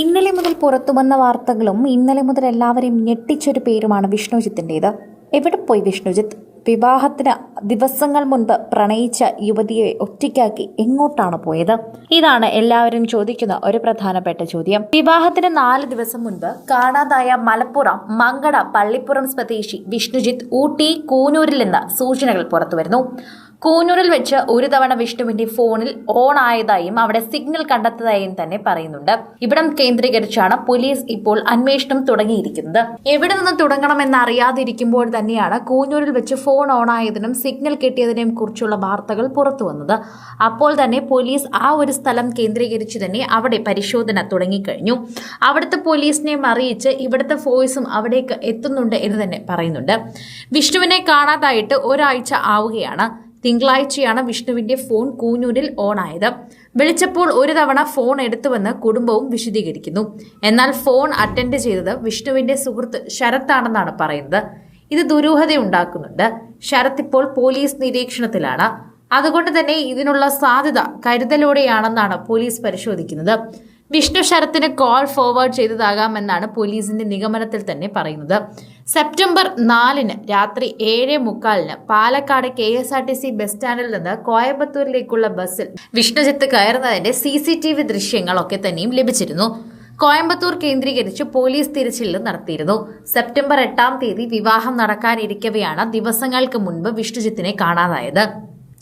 ഇന്നലെ മുതൽ പുറത്തു വന്ന വാർത്തകളും ഇന്നലെ മുതൽ എല്ലാവരെയും ഞെട്ടിച്ചൊരു പേരുമാണ് വിഷ്ണുജിത്തിന്റെത്. എവിടെ പോയി വിഷ്ണുജിത്ത്? വിവാഹത്തിന് ദിവസങ്ങൾ മുൻപ് പ്രണയിച്ച യുവതിയെ ഒറ്റയ്ക്കാക്കി എങ്ങോട്ടാണ് പോയത്? ഇതാണ് എല്ലാവരും ചോദിക്കുന്ന ഒരു പ്രധാനപ്പെട്ട ചോദ്യം. വിവാഹത്തിന് നാല് ദിവസം മുൻപ് കാണാതായ മലപ്പുറം മങ്കട പള്ളിപ്പുറം സ്വദേശി വിഷ്ണുജിത്ത് ഊട്ടി കൂനൂരിൽ നിന്ന് സൂചനകൾ പുറത്തുവരുന്നു. കൂനൂരിൽ വെച്ച് ഒരു തവണ വിഷ്ണുവിന്റെ ഫോണിൽ ഓൺ ആയതായും അവിടെ സിഗ്നൽ കണ്ടെത്തതായും തന്നെ പറയുന്നുണ്ട്. ഇവിടം കേന്ദ്രീകരിച്ചാണ് പോലീസ് ഇപ്പോൾ അന്വേഷണം തുടങ്ങിയിരിക്കുന്നത്. എവിടെ നിന്ന് തുടങ്ങണമെന്ന് അറിയാതിരിക്കുമ്പോൾ തന്നെയാണ് കൂനൂരിൽ വെച്ച് ഫോൺ ഓൺ ആയതിനും സിഗ്നൽ കിട്ടിയതിനെയും കുറിച്ചുള്ള വാർത്തകൾ പുറത്തുവന്നത് അപ്പോൾ തന്നെ പോലീസ് ആ ഒരു സ്ഥലം കേന്ദ്രീകരിച്ച് തന്നെ അവിടെ പരിശോധന തുടങ്ങിക്കഴിഞ്ഞു. അവിടുത്തെ പോലീസിനെയും അറിയിച്ച് ഇവിടുത്തെ ഫോഴ്സും അവിടേക്ക് എത്തുന്നുണ്ട് എന്ന് തന്നെ പറയുന്നുണ്ട്. വിഷ്ണുവിനെ കാണാതായിട്ട് ഒരാഴ്ച ആവുകയാണ്. തിങ്കളാഴ്ചയാണ് വിഷ്ണുവിന്റെ ഫോൺ കൂനൂരിൽ ഓൺ ആയത് വിളിച്ചപ്പോൾ ഒരു തവണ ഫോൺ എടുത്തുവെന്ന് കുടുംബവും വിശദീകരിക്കുന്നു. എന്നാൽ ഫോൺ അറ്റൻഡ് ചെയ്തത് വിഷ്ണുവിന്റെ സുഹൃത്ത് ശരത്താണെന്നാണ് പറയുന്നത്. ഇത് ദുരൂഹതയുണ്ടാക്കുന്നുണ്ട്. ശരത് ഇപ്പോൾ പോലീസ് നിരീക്ഷണത്തിലാണ്. അതുകൊണ്ട് തന്നെ ഇതിനുള്ള സാധ്യത കരുതലോടെയാണെന്നാണ് പോലീസ് പരിശോധിക്കുന്നത്. വിഷ്ണു ശരത്തിന് കോൾ ഫോർവേഡ് ചെയ്തതാകാമെന്നാണ് പോലീസിന്റെ നിഗമനത്തിൽ തന്നെ പറയുന്നത്. സെപ്റ്റംബർ നാലിന് രാത്രി ഏഴ് മുക്കാലിന് Palakkad K S R T C bus സ്റ്റാൻഡിൽ നിന്ന് കോയമ്പത്തൂരിലേക്കുള്ള ബസ്സിൽ വിഷ്ണുജിത്ത് കയറുന്നതിന്റെ സി സി ടി വി ദൃശ്യങ്ങളൊക്കെ തന്നെയും ലഭിച്ചിരുന്നു. കോയമ്പത്തൂർ കേന്ദ്രീകരിച്ച് പോലീസ് തിരച്ചിൽ നടത്തിയിരുന്നു. സെപ്റ്റംബർ എട്ടാം തീയതി വിവാഹം നടക്കാനിരിക്കവെയാണ് ദിവസങ്ങൾക്ക് മുൻപ് വിഷ്ണുജിത്തിനെ കാണാതായത്.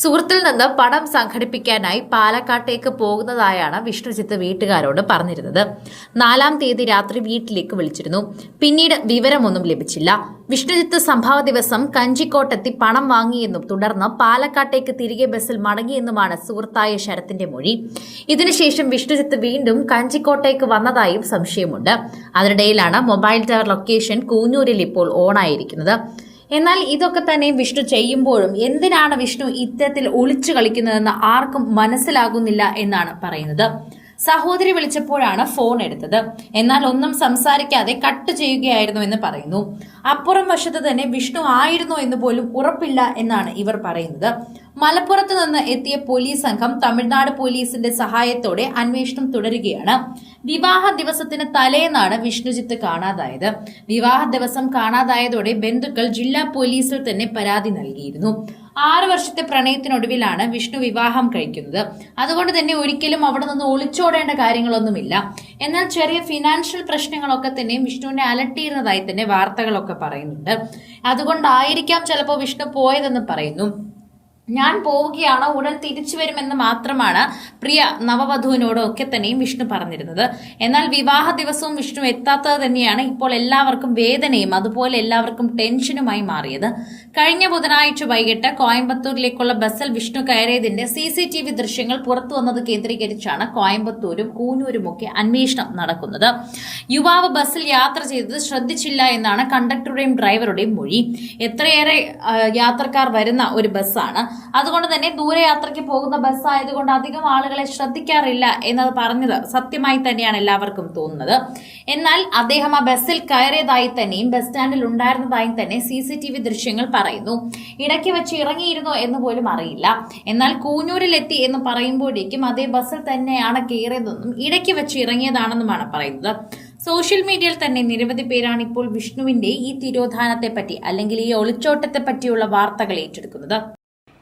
സുഹൃത്തിൽ നിന്ന് പണം സംഘടിപ്പിക്കാനായി പാലക്കാട്ടേക്ക് പോകുന്നതായാണ് വിഷ്ണുജിത്ത് വീട്ടുകാരോട് പറഞ്ഞിരുന്നത്. നാലാം തീയതി രാത്രി വീട്ടിലേക്ക് വിളിച്ചിരുന്നു. പിന്നീട് വിവരമൊന്നും ലഭിച്ചില്ല. വിഷ്ണുജിത്ത് സംഭവ ദിവസം കഞ്ചിക്കോട്ടെത്തി പണം വാങ്ങിയെന്നും തുടർന്ന് പാലക്കാട്ടേക്ക് തിരികെ ബസ്സിൽ മടങ്ങിയെന്നുമാണ് സുഹൃത്തായ ശരത്തിന്റെ മൊഴി. ഇതിനുശേഷം വിഷ്ണുജിത്ത് വീണ്ടും കഞ്ചിക്കോട്ടേക്ക് വന്നതായും സംശയമുണ്ട്. അതിനിടയിലാണ് മൊബൈൽ ടവർ ലൊക്കേഷൻ കൂഞ്ഞൂരിൽ ഇപ്പോൾ ഓണായിരിക്കുന്നത് എന്നാൽ ഇതൊക്കെ തന്നെ വിഷ്ണു ചെയ്യുമ്പോഴും എന്തിനാണ് വിഷ്ണു ഇത്തരത്തിൽ ഒളിച്ചു കളിക്കുന്നതെന്ന് ആർക്കും മനസ്സിലാകുന്നില്ല എന്നാണ് പറയുന്നത്. സഹോദരി വിളിച്ചപ്പോഴാണ് ഫോൺ എടുത്തത്. എന്നാൽ ഒന്നും സംസാരിക്കാതെ കട്ട് ചെയ്യുകയായിരുന്നു എന്ന് പറയുന്നു. അപ്പുറം വശത്ത് തന്നെ വിഷ്ണു ആയിരുന്നോ എന്ന് പോലും ഉറപ്പില്ല എന്നാണ് ഇവർ പറയുന്നത്. മലപ്പുറത്ത് നിന്ന് എത്തിയ പോലീസ് സംഘം തമിഴ്നാട് പോലീസിന്റെ സഹായത്തോടെ അന്വേഷണം തുടരുകയാണ്. വിവാഹ ദിവസത്തിന് തലേന്നാണ് വിഷ്ണുജിത്ത് കാണാതായത്. വിവാഹ ദിവസം കാണാതായതോടെ ബന്ധുക്കൾ ജില്ലാ പോലീസിൽ തന്നെ പരാതി നൽകിയിരുന്നു. ആറ് വർഷത്തെ പ്രണയത്തിനൊടുവിലാണ് വിഷ്ണു വിവാഹം കഴിക്കുന്നത്. അതുകൊണ്ട് തന്നെ ഒരിക്കലും അവിടെ നിന്ന് ഒളിച്ചോടേണ്ട കാര്യങ്ങളൊന്നുമില്ല. എന്നാൽ ചെറിയ ഫിനാൻഷ്യൽ പ്രശ്നങ്ങളൊക്കെ തന്നെ വിഷ്ണുവിനെ അലട്ടിയിരുന്നതായി തന്നെ വാർത്തകളൊക്കെ പറയുന്നുണ്ട്. അതുകൊണ്ടായിരിക്കാം ചിലപ്പോൾ വിഷ്ണു പോയതെന്ന് പറയുന്നു. ഞാൻ പോവുകയാണ്? ഉടൻ തിരിച്ചു വരുമെന്ന് മാത്രമാണ് പ്രിയ നവവധുവിനോട് ഒക്കെ തന്നെയും വിഷ്ണു പറഞ്ഞിരുന്നത്. എന്നാൽ വിവാഹ ദിവസവും വിഷ്ണു എത്താത്തത് തന്നെയാണ് ഇപ്പോൾ എല്ലാവർക്കും വേദനയും അതുപോലെ എല്ലാവർക്കും ടെൻഷനുമായി മാറിയത്. കഴിഞ്ഞ ബുധനാഴ്ച വൈകിട്ട് കോയമ്പത്തൂരിലേക്കുള്ള ബസ്സിൽ വിഷ്ണു കയറിയതിന്റെ സി സി ടി വി ദൃശ്യങ്ങൾ പുറത്തു വന്നത് കേന്ദ്രീകരിച്ചാണ് കോയമ്പത്തൂരും കൂനൂരുമൊക്കെ അന്വേഷണം നടക്കുന്നത്. യുവാവ് ബസ്സിൽ യാത്ര ചെയ്തത് ശ്രദ്ധിച്ചില്ല എന്നാണ് കണ്ടക്ടറുടെയും ഡ്രൈവറുടെയും മൊഴി. എത്രയേറെ യാത്രക്കാർ വരുന്ന ഒരു ബസ്സാണ്. അതുകൊണ്ട് തന്നെ ദൂരയാത്രയ്ക്ക് പോകുന്ന ബസ് ആയതുകൊണ്ട് അധികം ആളുകളെ ശ്രദ്ധിക്കാറില്ല എന്നത് പറഞ്ഞത് സത്യമായി തന്നെയാണ് എല്ലാവർക്കും തോന്നുന്നത്. എന്നാൽ അദ്ദേഹം ആ ബസ്സിൽ കയറിയതായി തന്നെയും ബസ് സ്റ്റാൻഡിൽ ഉണ്ടായിരുന്നതായും തന്നെ സി സി ടി വി ദൃശ്യങ്ങൾ പറയുന്നു. ഇടയ്ക്ക് വെച്ച് ഇറങ്ങിയിരുന്നോ എന്ന് പോലും അറിയില്ല. എന്നാൽ കൂഞ്ഞൂരിലെത്തി എന്ന് പറയുമ്പോഴേക്കും അതേ ബസ്സിൽ തന്നെയാണ് കയറിയതെന്നും ഇടയ്ക്ക് വെച്ച് ഇറങ്ങിയതാണെന്നുമാണ് പറയുന്നത്. സോഷ്യൽ മീഡിയയിൽ തന്നെ നിരവധി പേരാണ് ഇപ്പോൾ വിഷ്ണുവിന്റെ ഈ തിരോധാനത്തെ പറ്റി അല്ലെങ്കിൽ ഈ ഒളിച്ചോട്ടത്തെ പറ്റിയുള്ള വാർത്തകൾ ഏറ്റെടുക്കുന്നത്.